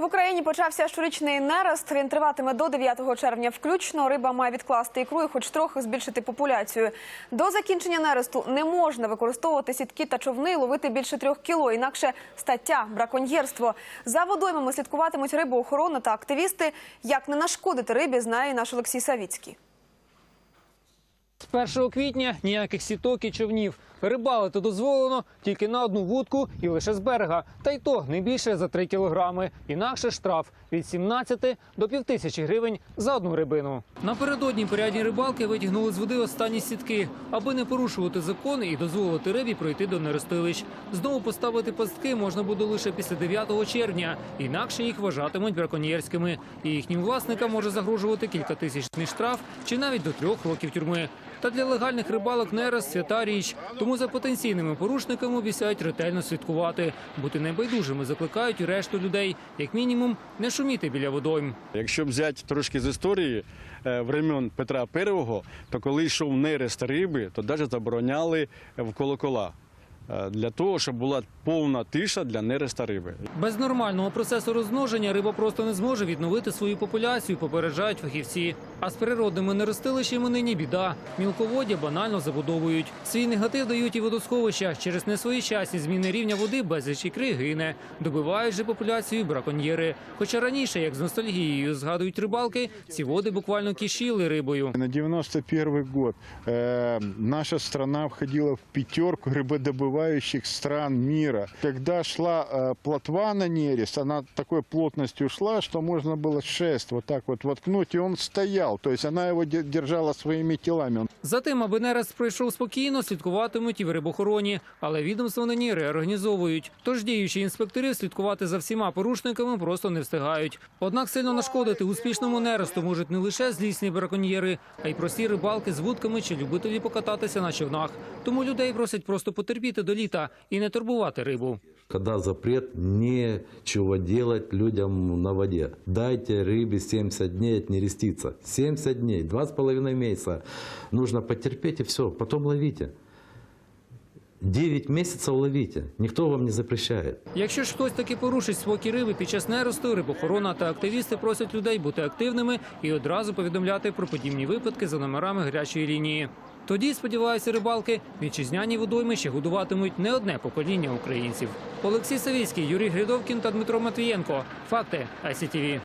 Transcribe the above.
В Україні почався щорічний нерест. Він триватиме до 9 червня. Включно риба має відкласти ікру і хоч трохи збільшити популяцію. До закінчення нересту не можна використовувати сітки та човни і ловити більше трьох кіло. Інакше стаття браконьєрство. За водоймами слідкуватимуть рибоохорона та активісти. Як не нашкодити рибі, знає наш Олексій Савіцький. З 1 квітня ніяких сіток і човнів. Рибалити дозволено тільки на одну вудку і лише з берега. Та й то не більше за 3 кілограми. Інакше штраф від 17 до півтисячі гривень за одну рибину. Напередодні порядні рибалки витягнули з води останні сітки, аби не порушувати закон і дозволити рибі пройти до нерестилищ. Знову поставити пастки можна буде лише після 9 червня. Інакше їх вважатимуть браконьєрськими. І їхнім власникам може загрожувати кількатисячний штраф чи навіть до трьох років тюрми. Та для легальних рибалок нерест – свята річ. Тому за потенційними порушниками обіцяють ретельно слідкувати. Бути небайдужими закликають і решту людей. Як мінімум, не шуміти біля водойм. Якщо взяти трошки з історії е, времен Петра І, то коли йшов нерест риби, то навіть забороняли в колокола е, для того, щоб була повна тиша для нереста риби. Без нормального процесу розмноження риба просто не зможе відновити свою популяцію, попереджають фахівці. А з природними нерестилищами нині біда. Мілководдя банально забудовують. Свій негатив дають і водосховища. Через несвоєчасні зміни рівня води безліч ікри гине. Добивають же популяцію браконьєри. Хоча раніше, як з ностальгією згадують рибалки, ці води буквально кишіли рибою. На 91 год э, наша страна входила в пятерку рыбодобывающих стран мира. Когда шла э, плотва на нерест, она такой плотностью шла, что можно было шест вот так вот воткнуть, и он стоял. То есть она его де- держала своими телами. Затим, аби нерест пройшов спокійно, слідкуватимуть і в рибохороні, але відомство нині реорганізовують. Тож діючі інспектори слідкувати за всіма порушниками просто не встигають. Однак сильно нашкодити успішному нересту можуть не лише злісні браконьєри, а й прості рибалки з вудками чи любителі покататися на човнах. Тому людей просять просто потерпіти до літа і не турбувати рибу. Когда запрет, нечего делать людям на воде. Дайте рыбе 70 дней отнереститься. 70 дней, два с половиной месяца. Нужно потерпеть и все, потом ловите. 9 месяцев ловите, никто вам не запрещает. Якщо ж хтось таки порушить спокій риби під час нересту, рибохорона та активісти просять людей бути активними і одразу повідомляти про подібні випадки за номерами гарячої лінії. Тоді, сподіваюся, рибалки вітчизняні водойми ще годуватимуть не одне покоління українців. Олексій Савійський, Юрій Гридовкін та Дмитро Матвієнко. Факти ICTV.